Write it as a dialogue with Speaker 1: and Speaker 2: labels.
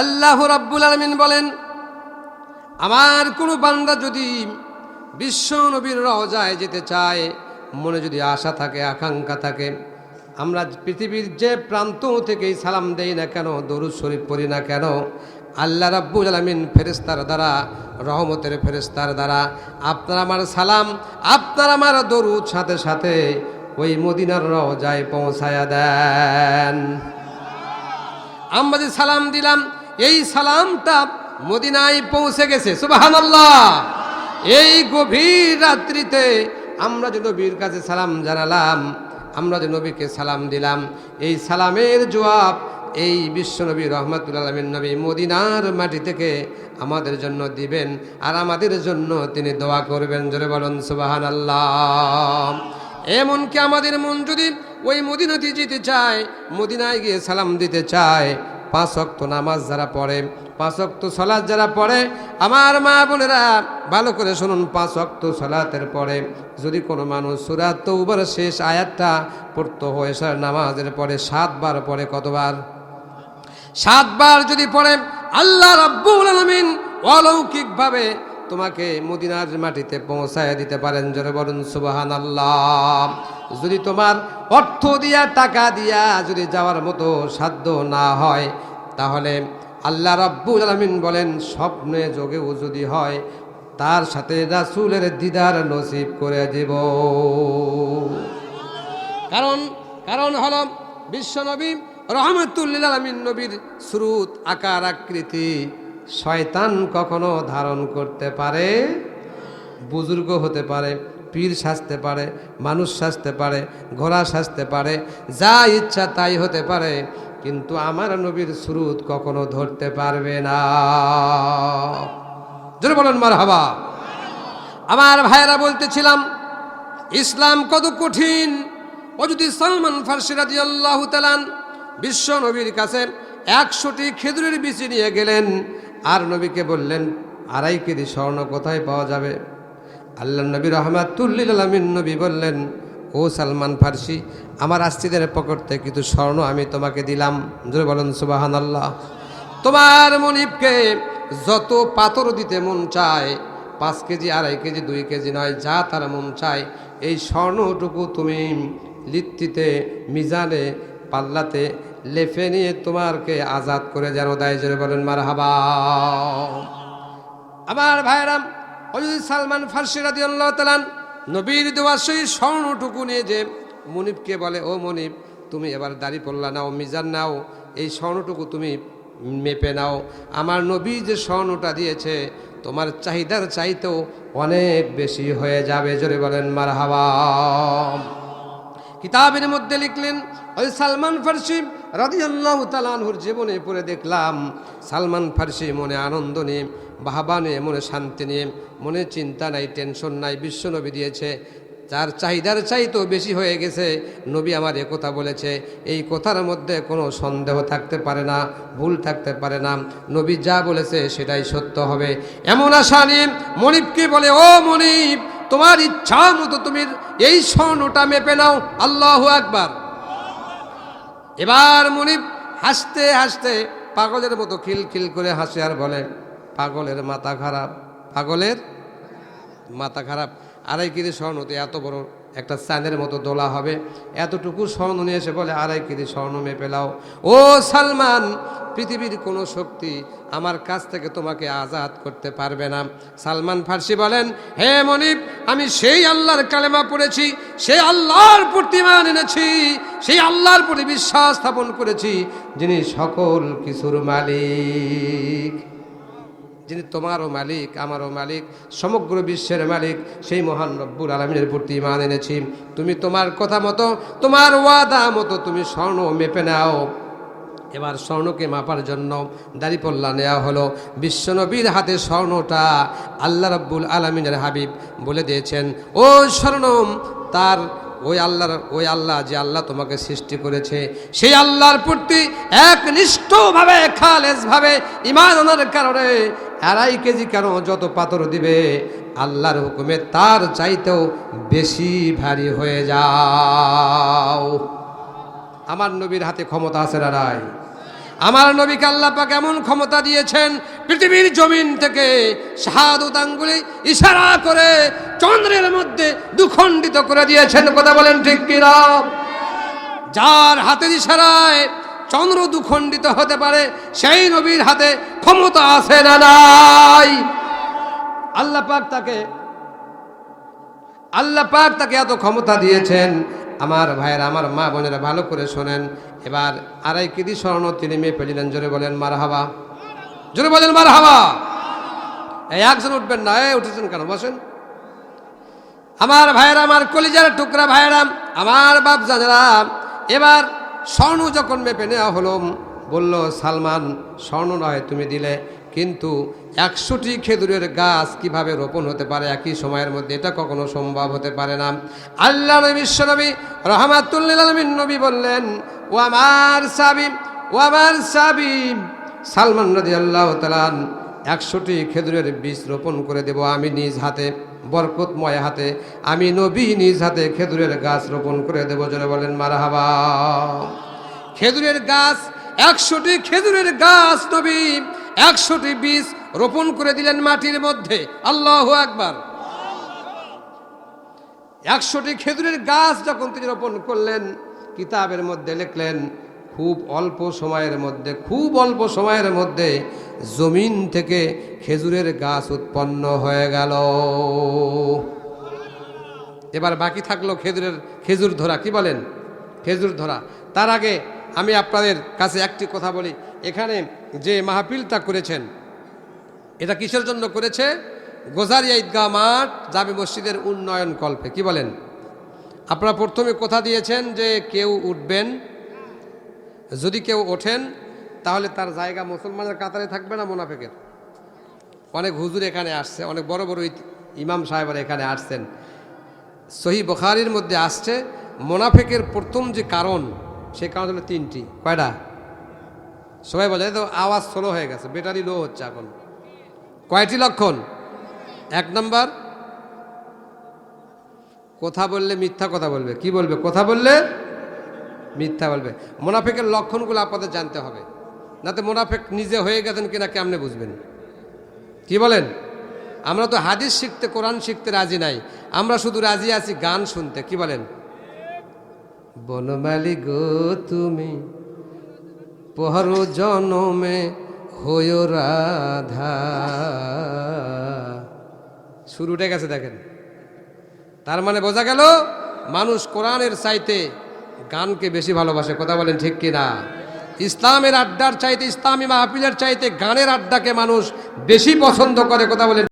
Speaker 1: আল্লাহ রাব্বুল আলমিন বলেন, আমার কোনো বান্দা যদি বিশ্ব নবীর রজায় যেতে চায়, মনে যদি আশা থাকে, আকাঙ্ক্ষা থাকে, আমরা পৃথিবীর যে প্রান্ত থেকেই সালাম দেই না কেন, দরুদ শরীফ পড়ি না কেন, আল্লাহ রাব্বুল আলমিন ফেরেস্তার দ্বারা, রহমতের ফেরেস্তার দ্বারা, আপনার আমার সালাম, আপনার আমার দরুদ সাথে সাথে ওই মদিনার রজায় পৌঁছায়া দেন। আমরা যে সালাম দিলাম এই সালামটা মদিনায় পৌঁছে গেছে সুবাহান্লাহ এই গভীর রাত্রিতে আমরা যে নবীর কাছে সালাম জানালাম, আমরা যে নবীকে সালাম দিলাম, এই সালামের জবাব এই বিশ্বনবী রহমতুল আলমিন নবী মদিনার মাটি থেকে আমাদের জন্য দিবেন, আর আমাদের জন্য তিনি দোয়া করবেন, জোরে বলুন সুবাহান আল্লাহ এমনকি আমাদের মন যদি ওই মদিনাতে যেতে চায়, মদিনায় গিয়ে সালাম দিতে চায় পাঁচ অক্ত নামাজ যারা পড়ে, পাঁচ অক্ত সলাদ যারা পড়ে, আমার মা বোনেরা ভালো করে শুনুন, পাঁচ অক্ত সলাতের পরে যদি কোনো মানুষ সুরাত তৌবার শেষ আয়াতটা পড়তো হয়ে নামাজের পরে সাতবার পরে কতবার? সাতবার যদি পড়ে, আল্লাহ রাব্বুল আলমিন অলৌকিকভাবে তোমাকে মদিনার মাটিতে পৌঁছায় দিতে পারেন। জোরে বলুন সুবাহান আল্লাহ যদি তোমার অর্থ দিয়া, টাকা দিয়া যদি যাওয়ার মতো সাধ্য না হয়, তাহলে আল্লাহ রাব্বুল আলামিন বলেন, স্বপ্নে যোগেও যদি হয়, তার সাথে রাসূলের দিদার নসিব করে দেব। কারণ কারণ হলো বিশ্বনবী রহমতুল্লিল আলমিন নবীর শ্রুত আকার, আকৃতি শয়তান কখনো ধারণ করতে পারে, বুজুর্গ হতে পারে, পীর সাজতে পারে, মানুষ সাজতে পারে, ঘোড়া সাজতে পারে, যা ইচ্ছা তাই হতে পারে, কিন্তু আমার নবীর শ্রুত কখনো ধরতে পারবে না। জোরে বলেন মার হাবা আমার ভাইয়েরা বলতেছিলাম, ইসলাম কত কঠিন। ও যদি সালমান ফার্সি রাজি আল্লাহ তালান বিশ্ব নবীর কাছে একশোটি খেজুরের বিচি নিয়ে গেলেন আর নবীকে বললেন, আড়াই কেজি স্বর্ণ কোথায় পাওয়া যাবে? আল্লাহ নবী রহমাতুল্লিল আলমিন নবী বললেন, ও সালমান ফার্সি, আমার আস্তিদের পকেট থেকে কিছু স্বর্ণ আমি তোমাকে দিলাম। জোরে বলেন সুবাহান আল্লাহ তোমার মনিবকে যত পাথর দিতে মন চায়, পাঁচ কেজি, আড়াই কেজি, দুই কেজি নয়, যা তার মন চায়, এই স্বর্ণটুকু তুমি লিত্তিতে মিজানে, পাল্লাতে লেফে নিয়ে তোমারকে আজাদ করে যেন দেয়, জোরে বলেন মার হাবা আমার ভাইরাম হজরত সালমান ফার্সি রাদি আল্লাহ তালান নবীর দেওয়া সেই স্বর্ণটুকু নিয়ে যে মনিবকে বলে, ও মনিব, তুমি এবার দাড়ি পল্লা নাও, মিজান নাও, এই স্বর্ণটুকু তুমি মেপে নাও। আমার নবী যে স্বর্ণটা দিয়েছে, তোমার চাহিদার চাইতেও অনেক বেশি হয়ে যাবে, জোরে বলেন মার হাওয়া কিতাবের মধ্যে লিখলেন ওই সালমান ফার্সি রাদিয়াল্লাহু তালানহুর জীবনে পড়ে দেখলাম, সালমান ফার্সি মনে আনন্দ নিয়ে, বাহাবা নিয়ে মনে শান্তি নিয়ে, মনে চিন্তা নাই, টেনশন নাই বিশ্বনবী দিয়েছে। যার চাহিদার চাইতেও বেশি হয়ে গেছে, নবী আমার কথা বলেছে। এই কথার মধ্যে কোনো সন্দেহ থাকতে পারে না, ভুল থাকতে পারে না। নবী যা বলেছে সেটাই সত্য হবে। এমন আশা নিয়ে মনিবকে বলে, ও মনিব, তোমার ইচ্ছা মতো তুমি এই স্বর্ণটা মেপে নাও, আল্লাহ একবার এবার মনিব হাসতে হাসতে পাগলের মতো খিলখিল করে হাসে আর বলে, পাগলের মাথা খারাপ, পাগলের মাথা খারাপ। আড়াই কেজি স্বর্ণ এত বড় একটা চাঁদের মতো দোলা হবে। এতটুকু স্বর্ণ নিয়ে এসে বলে আড়াই কেজি স্বর্ণ মেপে লাও ও সালমান, পৃথিবীর কোনো শক্তি আমার কাছ থেকে তোমাকে আজাদ করতে পারবে না। সালমান ফার্সি বলেন, হে মনিব, আমি সেই আল্লাহর কালেমা পড়েছি, সেই আল্লাহর প্রতিমান এনেছি, সেই আল্লাহর প্রতি বিশ্বাস স্থাপন করেছি, যিনি সকল কিছুর মালিক। যিনি তোমারও মালিক আমারও মালিক, সমগ্র বিশ্বের মালিক, সেই মহান রব্বুর আলমীর প্রতি ইমান এনেছি। তুমি তোমার কথা মতো, তোমার ওয়াদা মতো তুমি স্বর্ণ মেপে নাও। এবার স্বর্ণকে মাপার জন্য দাড়িপল্লা নেওয়া হলো। বিশ্বনবীর হাতে স্বর্ণটা আল্লাহ রব্বুল আলমিনের হাবিব বলে দিয়েছেন, ও স্বর্ণম তার ওই আল্লাহর, ওই আল্লাহ যে আল্লাহ তোমাকে সৃষ্টি করেছে, সেই আল্লাহর প্রতি একনিষ্ঠভাবে খালেজভাবে ইমান আনার কারণে আড়াই কেজি কেন যত পাথর দিবে? আল্লাহর হুকুমে তার চাইতেও বেশি ভারী হয়ে যাও। আমার নবীর হাতে ক্ষমতা আছে না নাই? আমার নবীকে আল্লাহ পাক এমন ক্ষমতা দিয়েছেন, পৃথিবীর জমিন থেকে শাহাদুত আঙ্গুলি ইশারা করে চন্দ্রের মধ্যে দুখণ্ডিত করে দিয়েছেন। কথা বলেন ঠিক কিনা? যার হাতের ইশারায় চন্দ্র দুখণ্ডিত হতে পারে, সেই নবীর হাতে ক্ষমতা আছে না নাই? আল্লাহ পাক তাকে, আল্লাহ পাক তাকে এত ক্ষমতা দিয়েছেন। আমার ভাইয়ের, আমার মা বোনেরা, ভালো করে শোনেন। এবার আড়াই কেজি স্বর্ণ তিনি মেয়ে পেলেন জোরে বলেন মার হাবা জোরে বলেন মার হাবা এই একজন উঠবেন না, এই উঠেছেন কেন? বসেন। আমার ভাইয়েরা, আমার কলিজার টুকরা ভাইয়েরা, আমার বাপ জানেরা এবার স্বর্ণ যখন মেপে নেওয়া হলো, বলল, সালমান, স্বর্ণ নয়, তুমি দিলে। কিন্তু একশোটি খেজুরের গাছ কীভাবে রোপণ হতে পারে একই সময়ের মধ্যে? এটা কখনো সম্ভব হতে পারে না। আল্লাহ নবী বিশ্বনবী রহমাতুল্লিল আলমিন নবী বললেন, ও আমার সাবিম ও আমার সাবিম সালমান নদী আল্লাহ তালান একশোটি খেজুরের বীজ রোপণ করে দেব আমি নিজ হাতে, বরকতময় হাতে। আমি নবী নিজ হাতে খেজুরের গাছ রোপণ করে দেব জনে বলেন, মারাহাবা। খেজুরের গাছ, একশোটি খেজুরের গাছ, নবী, একশোটি বীজ রোপণ করে দিলেন মাটির মধ্যে। আল্লাহ একবার একশোটি খেজুরের গাছ যখন তিনি রোপণ করলেন, কিতাবের মধ্যে লিখলেন খুব অল্প সময়ের মধ্যে, খুব অল্প সময়ের মধ্যে জমিন থেকে খেজুরের গাছ উৎপন্ন হয়ে গেল। এবার বাকি থাকল খেজুরের, খেজুর ধরা, কি বলেন? খেজুর ধরা। তার আগে আমি আপনাদের কাছে একটি কথা বলি। এখানে যে মাহফিলটা করেছেন, এটা কিসের জন্য করেছে? গোজারিয়া ঈদগাহ মাঠ জামি মসজিদের উন্নয়ন কল্পে, কি বলেন? আপনারা প্রথমে কথা দিয়েছেন যে কেউ উঠবেন যদি কেউ ওঠেন, তাহলে তার জায়গা মুসলমানের কাতারে থাকবে না মোনাফেকের? অনেক হুজুর এখানে আসছে, অনেক বড় বড় ইমাম সাহেবরা এখানে আসছেন। সহি বখারির মধ্যে আসছে, মোনাফেকের প্রথম যে কারণ সেই কারণ হলো তিনটি। কয়টা? সবাই বলে তো আওয়াজ স্লো হয়ে গেছে ব্যাটারি লো হচ্ছে এখন। কয়টি লক্ষণ? এক নম্বর, কথা বললে মিথ্যা কথা বলবে। কি বলবে? কথা বললে মিথ্যা বলবে। মোনাফেকের লক্ষণগুলো আপনাদের জানতে হবে। নাতে মোনাফেক নিজে হয়ে গেছেন কিনা কেমনে বুঝবেন? কি বলেন? আমরা তো হাদিস শিখতে, কোরআন শিখতে রাজি নাই। আমরা শুধু রাজি আছি গান শুনতে। কি বলেন? বনমালি গো তুমি, পহর জনমে হয় রাধা। শুরু উঠে গেছে দেখেন। তার মানে বোঝা গেল, মানুষ কোরআনের চাইতে গানকে বেশি ভালোবাসে, কথা বলেন ঠিক কিনা? ইসলামের আড্ডার চাইতে, ইসলামী মাহফিলের চাইতে গানের আড্ডাকে মানুষ বেশি পছন্দ করে, কথা বলেন